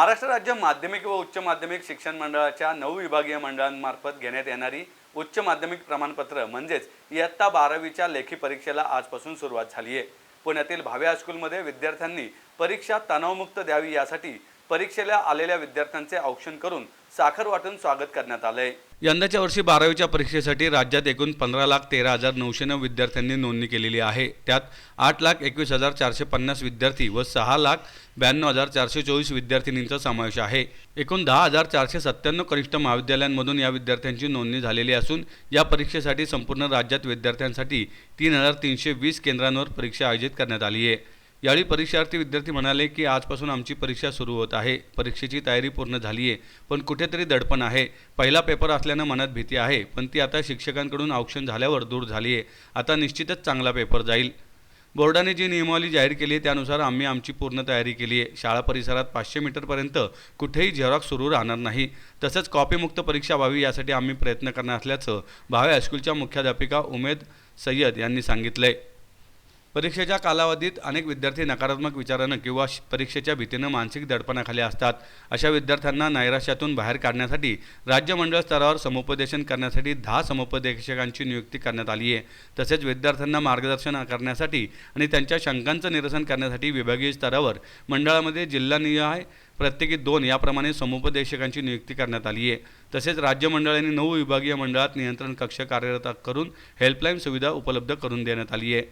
महाराष्ट्र राज्य माध्यमिक व उच्च माध्यमिक शिक्षण मंडळाच्या नऊ विभागीय मंडळांमार्फत घेण्यात येणारी उच्च माध्यमिक प्रमाणपत्र म्हणजेच इयत्ता बारावीच्या लेखी परीक्षेला आजपासून सुरुवात झाली आहे. पुण्यातील भावे हायस्कूलमध्ये विद्यार्थ्यांनी परीक्षा तणावमुक्त द्यावी यासाठी परीक्षेला आलेल्या विद्यार्थ्यांचे औक्षण करून साखर वाटून स्वागत करण्यात आलंय. यंदाच्या वर्षी बारावीच्या परीक्षेसाठी राज्यात एकूण पंधरा लाख तेरा हजार नऊशे नऊ विद्यार्थ्यांनी नोंदणी केलेली आहे. त्यात आठ लाख एकवीस हजार चारशे पन्नास विद्यार्थी व सहा लाख ब्याण्णव हजार चारशे चोवीस विद्यार्थिनींचा समावेश आहे. एकूण दहा हजार चारशे सत्त्याण्णव कनिष्ठ महाविद्यालयांमधून या विद्यार्थ्यांची नोंदणी झालेली असून या परीक्षेसाठी संपूर्ण राज्यात विद्यार्थ्यांसाठी तीन हजार तीनशे वीस केंद्रांवर परीक्षा आयोजित करण्यात आली आहे. यावेळी परीक्षार्थी विद्यार्थी म्हणाले की आजपासून आमची परीक्षा सुरू होत आहे. परीक्षेची तयारी पूर्ण झाली आहे पण कुठेतरी दडपण आहे. पहिला पेपर असल्यानं मनात भीती आहे पण ती आता शिक्षकांकडून औक्षण झाल्यावर दूर झाली आहे. आता निश्चितच चांगला पेपर जाईल. बोर्डाने जी नियमावली जाहीर केली आहे त्यानुसार आम्ही आमची पूर्ण तयारी केली आहे. शाळा परिसरात पाचशे मीटरपर्यंत कुठेही झेरॉक्स सुरू राहणार नाही. तसंच कॉपीमुक्त परीक्षा व्हावी यासाठी आम्ही प्रयत्न करणार असल्याचं भावे हायस्कूलच्या मुख्याध्यापिका उमेद सय्यद यांनी सांगितलं आहे परीक्षेच्या कालावधीत अनेक विद्यार्थी नकारात्मक विचारानं किंवा श- परीक्षेच्या भीतीनं मानसिक दडपणाखाली असतात. अशा विद्यार्थ्यांना नैराश्यातून बाहेर काढण्यासाठी राज्य मंडळ स्तरावर समुपदेशन करण्यासाठी दहा समुपदेशकांची नियुक्ती करण्यात आली आहे तसेच विद्यार्थ्यांना मार्गदर्शन करण्यासाठी आणि त्यांच्या शंकांचं निरसन करण्यासाठी विभागीय स्तरावर मंडळामध्ये जिल्हानिहाय प्रत्येकी दोन याप्रमाणे समुपदेशकांची नियुक्ती करण्यात आली आहे तसेच राज्य मंडळाने नऊ विभागीय मंडळात नियंत्रण कक्ष कार्यरत करून हेल्पलाईन सुविधा उपलब्ध करून देण्यात आली आहे